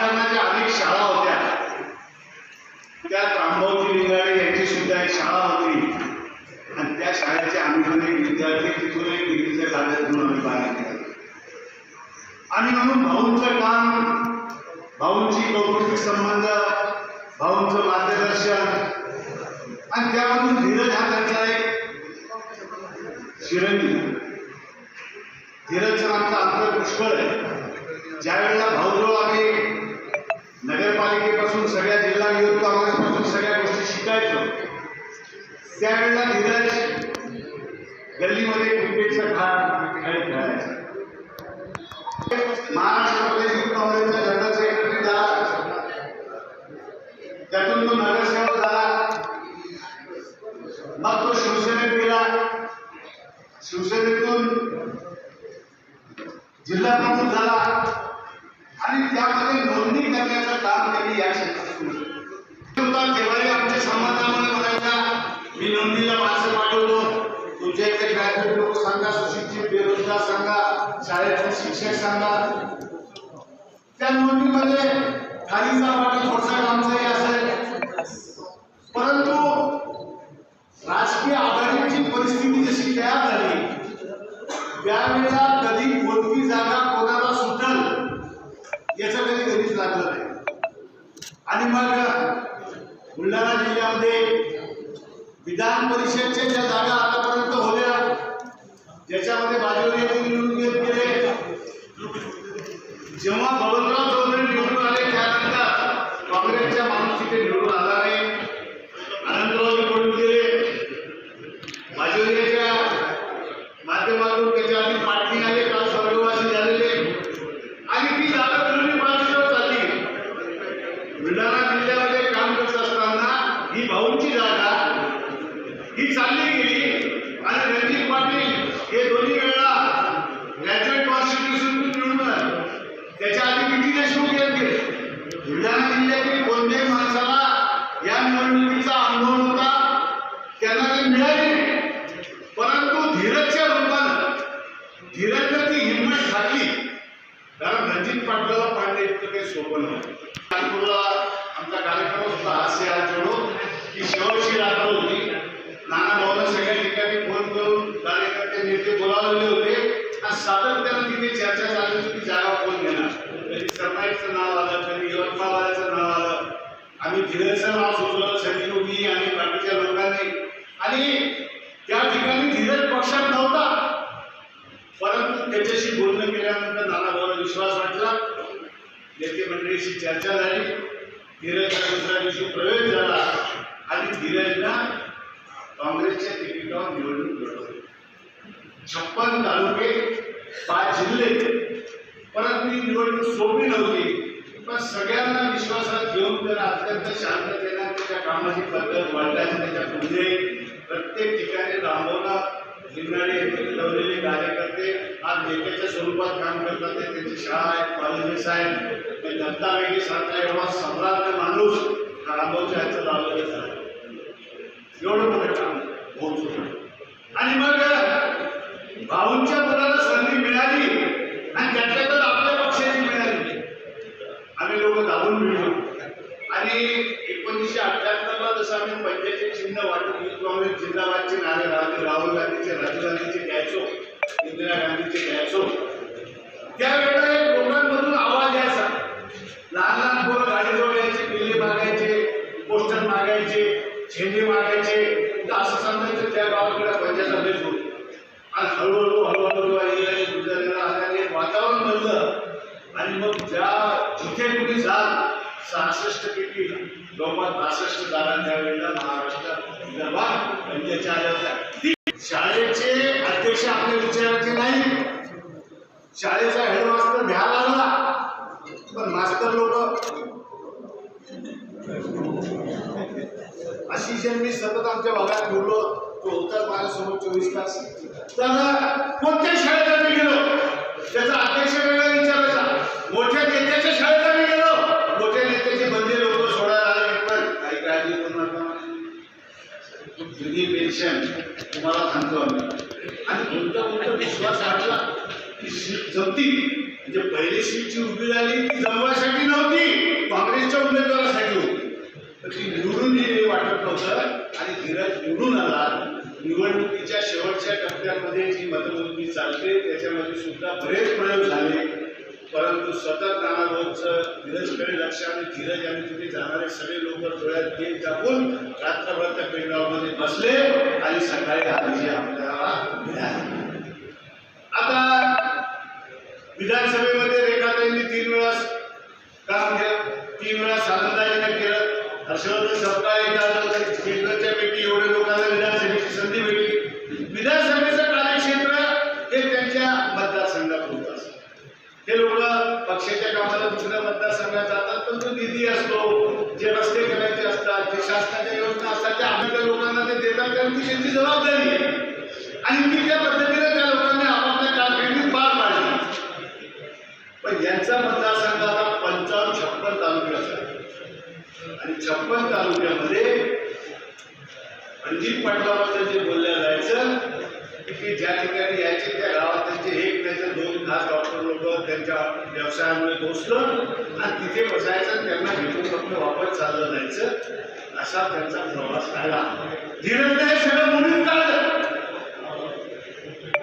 राजकारणाच्या अनेक शाळा होत्या. त्या रामभाऊजी लिंगाडे यांची सुद्धा एक शाळा होती. आणि त्या शाळेचे आम्ही एक विद्यार्थी तिथून एक डिग्रीच्या कागद आम्ही बाहेर निघालो आणि म्हणून भाऊंचं काम भाऊंची कौटुंबिक संबंध भाऊंचं मार्गदर्शन आणि त्यामधून धीरज हा त्यांचा एक चिरंजीव धीरजचं आमचं अंतर पुष्कळ आहे. ज्या वेळेला भाऊजवळ आम्ही नगरपालिकेपासून सगळ्या जिल्हा युथ काँग्रेसपासून सगळ्या गोष्टी शिकायचो. त्यावेळेला धीरज गल्लीमध्ये क्रिकेटचा खेळ खेळ खेळायचा महाराष्ट्र प्रदेश युथ काँग्रेसचा जनरल सेक्रेटरी झाला. त्यातून तो नगरसेवक झाला. मग तो शिवसेनेत गेला. शिवसेनेतून जिल्हा प्रमुख झाला. सुशिक्षित बेरोजगार सांगा शाळेतले शिक्षक सांगा त्या नोंदणीमध्ये खालीचा वाटा थोडसा आमचाही असेल. परंतु राजकीय आघाडीची परिस्थिती जशी तयार झाली त्यावेळेला कधी कोणती जागा कोणाला सुटल याचं कधी कधीच लागलं नाही. आणि मग बुलढाणा जिल्ह्यामध्ये विधान परिषदच्या ज्या जागा आतापर्यंत होल्या ज्याच्यामध्ये बाजूला निवडून येत गेले. जेव्हा बळवंतराव चौधरी निवडून आले त्यानंतर काँग्रेसच्या माणूस तिथे निवडून आला नाही आनंदराव निवडून गेले बाजूच्या माध्यमातून त्याच्या आधी पाटणी आले काल स्वर्गवासी झालेले आणि ती जागा विरोधी बाजूला चालली बुलढाणा जिल्ह्यामध्ये काम करत असताना ही भाऊंची जागा ही चालली गेली आणि रणजित पाटील हे दोन्ही वेळा ग्रॅज्युएट कॉन्स्टिट्यूशन निवडून आले. त्याच्या आधी किती देशमुख येत गेले बुलढाणा जिल्ह्यातील कोणत्याही माणसाला या निवडणुकीचा अनुभव होता त्यांना ते मिळाले नाही. परंतु धीरजच्या रूपानं धीरजनं ती हिंमत झाली. कारण रणजित पाटलाला पाडणे इतकं काही सोपं नाही नागपूरला आमचा कार्यक्रम होता असे आज जोडो की शेवटची रात्र होती. नाना भाऊला सगळ्या ठिकाणी फोन करून कार्यकर्ते नेते बोलावलेले होते. आणि सातत्यानं तिथे चर्चा चालली होती की जागा कोण घेणार? कधी सरनाईकचं नाव आलं कधी यवतमाळवाल्याचं नाव आलं. आम्ही धीरजचं नाव सुचवलं संजीवनी आणि बाकीच्या लोकांनी. आणि त्या ठिकाणी धीरज पक्षात नव्हता. परंतु त्याच्याशी बोलणं केल्यानंतर नानाभाऊला विश्वास वाटला. नेते मंडळीशी चर्चा झाली. धीरजचा दुसऱ्या दिवशी प्रवेश झाला. आणि धीरजला काँग्रेसच्या तिकिटावर निवडणूक लढवली. छप्पन तालुके पाच जिल्हे. परंतु ही निवडणूक सोपी नव्हती. पण सगळ्यांना विश्वासात घेऊन त्याला अत्यंत शांततेनं त्याच्या कामाची पद्धत वाढल्याची त्याच्या पुढे प्रत्येक ठिकाणी रामभाऊला जिल्हाडे लावलेले कार्यकर्ते आज नेत्याच्या स्वरूपात काम करतात. ते त्यांची शाळा आहेत कॉलेजेस आहेत. ते जनता वेगळी सारखा एवढा सम्राट माणूस हा रामभाऊच्या ह्याचं लावलेलं झालं एवढं मोठं काम होऊ आणि मग भाऊंच्या मुलाला संधी मिळाली आणि त्यातल्या तर आपल्या पक्षाची मिळाली. आम्ही लोक दाबून मिळलो. आणि एकोणीसशे अठ्ठ्याहत्तरला जसं आम्ही पंचायती चिन्ह वाटून युथ काँग्रेस जिंदाबादचे नारे राहते राहुल गांधीचे राजीव गांधीचे द्यायचो इंदिरा गांधीचे द्यायचो त्यावेळेला लोकांमधून आवाज यायचा. लहान लहान पोरं गाडीजवळ यायचे किल्ले मागायचे पोस्टर मागायचे झेंडे मागायचे. असं सांगायचं त्या गावाकडे पंचायत बेस होती. आज हळूहळू हळूहळू आलेले गुजरातीला आल्याने वातावरण बनलं आणि मग ज्या जिथे कुठे जाल सहासष्ट पैकी जवळपास बासष्ट जागा त्यावेळेला महाराष्ट्रात विदर्भात आल्या होत्या शाळेचे अध्यक्ष आपल्या विचाराचे नाही. शाळेचा हेडमास्टर घ्या लागला. पण मास्तर लोक अशी जे मी सतत आमच्या भागात बोललो तो होताच माझ्यासमोर चोवीस तास. तर कोणत्या शाळेत मी गेलो? त्याचा अध्यक्ष वेगळा जुनी पेन्शन तुम्हाला सांगतो आम्ही. आणि उंच उंच विश्वास आठला की सीट जमती? म्हणजे पहिली सीटची उभी झाली ती जमवासाठी नव्हती. काँग्रेसच्या उमेदवारासाठी होती. तर ती निवडून येणे वाटत नव्हतं आणि धीरज निवडून आला निवडणुकीच्या शेवटच्या टप्प्यामध्ये जी मतमोजणी चालते त्याच्यामध्ये सुद्धा बरेच प्रयोग झाले. परंतु सतत नाना रोजचं धीरजकडे लक्ष आणि धीरज आणि तिथे जाणारे सगळे लोक डोळ्यात तेल टाकून रात्रभर त्या पेंडावमध्ये बसले आणि सकाळी आधी आपल्याला आता विधानसभेमध्ये रेखाताईंनी तीन वेळा काम केलं तीन वेळा सानंदाजीने केलं. हर्षवर्धन सपकाळ एकदा आलं तर केंद्राच्या पैकी एवढे लोकांना विधानसभेची संधी भेटली विधानसभेचं कार्यक्षेत्र हे त्यांच्या मतदारसंघात होत असतं हे लोक पक्षाच्या कामाला दुसऱ्या मतदारसंघात जातात पण तो निधी असतो जे रस्ते करायचे असतात जे शासनाच्या योजना असतात त्या आम्ही त्या लोकांना ते देतात कारण ती त्यांची जबाबदारी आहे आणि ती त्या पद्धतीने त्या लोकांनी आपापल्या कारकिर्दीत पार पाडली पण यांचा मतदारसंघ आता पंचावन्न छप्पन तालुक्याचा आहे. आणि छप्पन तालुक्यामध्ये रणजित पाटलाबद्दल जे बोलल्या जायचं की ज्या ठिकाणी यायचे त्या गावात त्यांचे हे त्याचे दोन खास डॉक्टर लोक त्यांच्या व्यवसायामुळे दोसलं आणि तिथे बसायचं त्यांना भेटून फक्त वापस चाललं जायचं असा त्यांचा प्रवास राहिला धीरज हे सगळं मोडीत काढलं.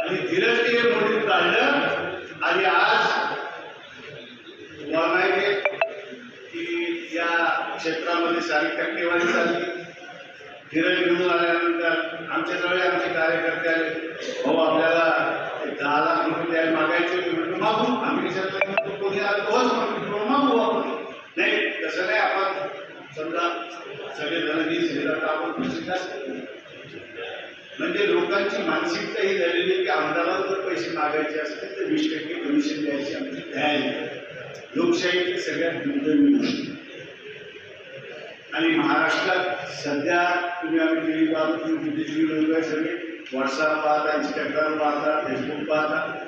आणि धीरजने हे मोडीत काढलं. आणि आज तुम्हाला माहिती आहे की या क्षेत्रामध्ये सारी टक्केवारी झाली धीरज घेऊन आल्यानंतर आमच्याजवळ आमचे कार्यकर्ते आले. हो आपल्याला दहा लाख रुपये द्यायला मागायचे मी आम्ही विचारलं कोणी आलं? तोच म्हणतो मागू आपण. नाही तसं नाही आपण समजा सगळे जण वीस हजार आपण पैसे जास्त म्हणजे लोकांची मानसिकता ही झालेली की आमदाराला जर पैसे मागायचे असतील तर वीस टक्के कमिशन द्यायची आमची तयारी आहे. लोकशाहीची सगळ्यात दुर्दैवी गोष्ट. आणि महाराष्ट्रात सध्या तुम्ही आम्ही टी व्ही पाहतो तुम्ही किती लोक आहे सगळे व्हॉट्सअप पाहता इंस्टाग्राम पाहता फेसबुक पाहता.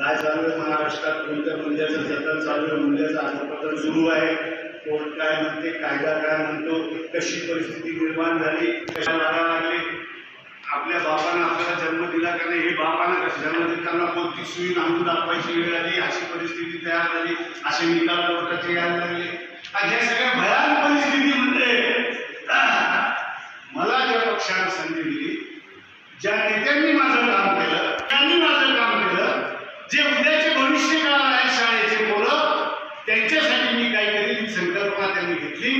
काय चालू आहे महाराष्ट्रात? कोणत्या मुद्द्याचं जतन चालू आहे? मुद्द्याचं अधपतन सुरू आहे. कोर्ट काय म्हणते कायदा काय म्हणतो कशी परिस्थिती निर्माण झाली कशा लागा लागले आपल्या बापानं आपल्याला जन्म दिला का नाही हे बापानं कसं जन्म देताना कोणती सुई नांदून दाखवायची वेळ आली अशी परिस्थिती तयार झाली असे निकाल कोर्टाचे यायला लागले. आणि या सगळ्या भयानक परिस्थिती म्हणते. मला ज्या पक्षानं संधी दिली ज्या नेत्यांनी माझं काम केलं त्यांनी माझं काम केलं जे उद्याचे भविष्य काळ आहे शाळेचे मुलं त्यांच्यासाठी मी काय केली ही संकल्पना त्यांनी घेतली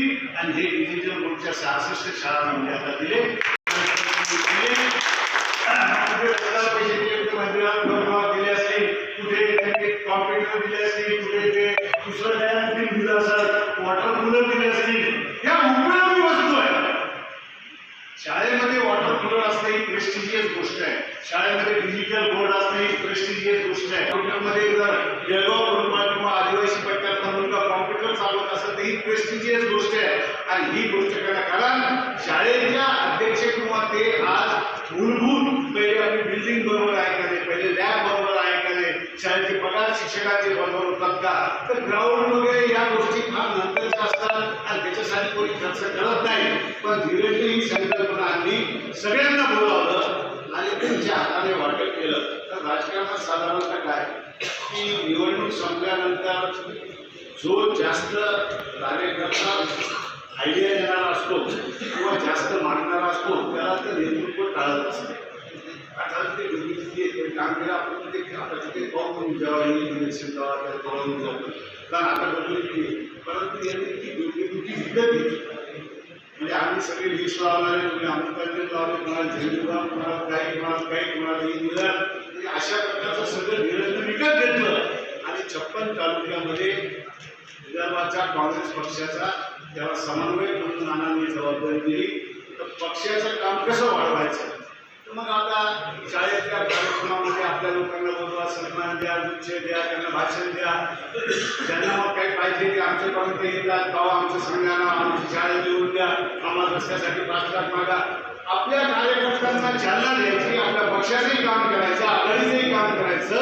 आणि हे डिजिटल बोर्डच्या सहासष्ट शाळांमध्ये आता दिले. तर ही प्रेस्टिजियस गोष्ट आहे. आणि ही गोष्ट करा कारण शाळेच्या अध्यक्ष किंवा ते आज मूलभूत पहिले आपली बिल्डिंग बरोबर आहे का नाही पहिले लॅब बरोबर आहे का नाही शाळेचे पगार शिक्षकाचे बरोबर होतात का तर ग्राउंड वगैरे या गोष्टी फार नंतरच्या असतात आणि त्याच्यासाठी कोणी खर्च करत नाही. पण धीरेने ही संकल्पना आम्ही सगळ्यांना बोलावलं आणि त्यांच्या हाताने वाटप केलं. तर राजकारणात साधारणतः काय? की निवडणूक संपल्यानंतर जो जास्त कार्यकर्ता आयडिया देणारा असतो किंवा जास्त मांडणारा असतो त्याला ते नेतृत्व टाळत असते. आता ते ते काम केलं आपण ते आता तिथे पाहून जेव्हा इलेक्शन तेव्हा ते पळून जातो कारण आता डोकेदुखी परंतु यांनी ती डोकेदुखी विकत घेतली म्हणजे आम्ही सगळे लिस्ट लावणारे तुम्ही अमृतांजन लावले कोणाला झेंडूबाम कोणाला काही कोणाला काही कोणाला हे दिलं म्हणजे अशा प्रकारचं सगळं निरंतर विकत घेतलं. आणि छप्पन तालुक्यामध्ये विदर्भाच्या काँग्रेस पक्षाचा त्याला समन्वय म्हणून नानांनी जबाबदारी दिली. तर पक्षाचं काम कसं वाढवायचं? तर मग आता शाळेतल्या कार्यक्रमामध्ये आपल्या लोकांना बोलवा सन्मान द्या गुच्छ द्या त्यांना भाषण द्या. त्यांना मग काही पाहिजे ते आमच्यापर्यंत येतात. तेव्हा आमचं संघाला आमची शाळेत देऊन द्या. आम्हाला रस्त्यासाठी पाच लाख मागा. आपल्या कार्यकर्त्यांना चालना द्यायची आपल्या पक्षाचंही काम करायचं आघाडीचंही काम करायचं.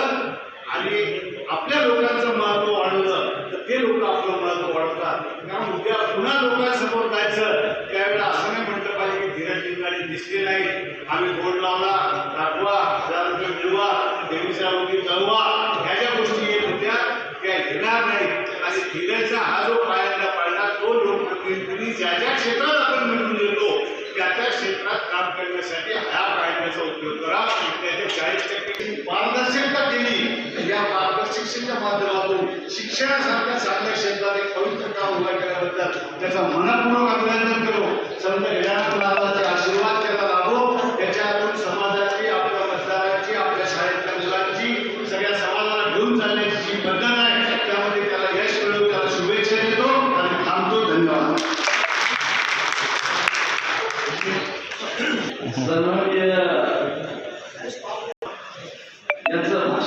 आणि आपल्या लोकांचं महत्त्व वाढवलं ते लोक आपलं महत्त्व वाढवतात कारण उद्या पुन्हा लोकांसमोर जायचं? त्यावेळेला असं नाही म्हटलं पाहिजे की धीरज लिंगाने दिसले नाही. आम्ही बोर्ड लावला दाखवा हजार रुपये मिळवा देवीचा रोगी कळवा ह्या ज्या गोष्टी येत होत्या त्या येणार नाही आणि धीरजचा हा जो पायाला पाळला तो लोकप्रतिनिधी ज्या ज्या क्षेत्रात क्षेत्रात काम करण्यासाठी ह्या कायद्याचा उपयोग करा. त्याचे चाळीस टक्के पारदर्शकता दिली या पारदर्शकतेच्या माध्यमातून शिक्षणासारख्या चांगल्या क्षेत्रात एक पवित्र काम उभा केल्याबद्दल त्याचा मनापूर्वक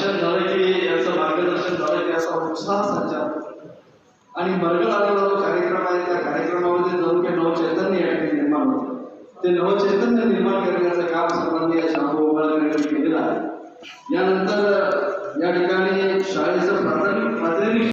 भाषण झालं की याचं मार्गदर्शन झालं की असा उत्साह संचार आणि मरगळ आलेला जो कार्यक्रम आहे त्या कार्यक्रमामध्ये जणू काही नवचैतन्य या ठिकाणी निर्माण होतं. ते नवचैतन्य निर्माण करण्याचं काम सन्माननीय या उबाळकर यांनी केलेलं आहे. यानंतर या ठिकाणी शाळेचं प्राथमिक प्राथमिक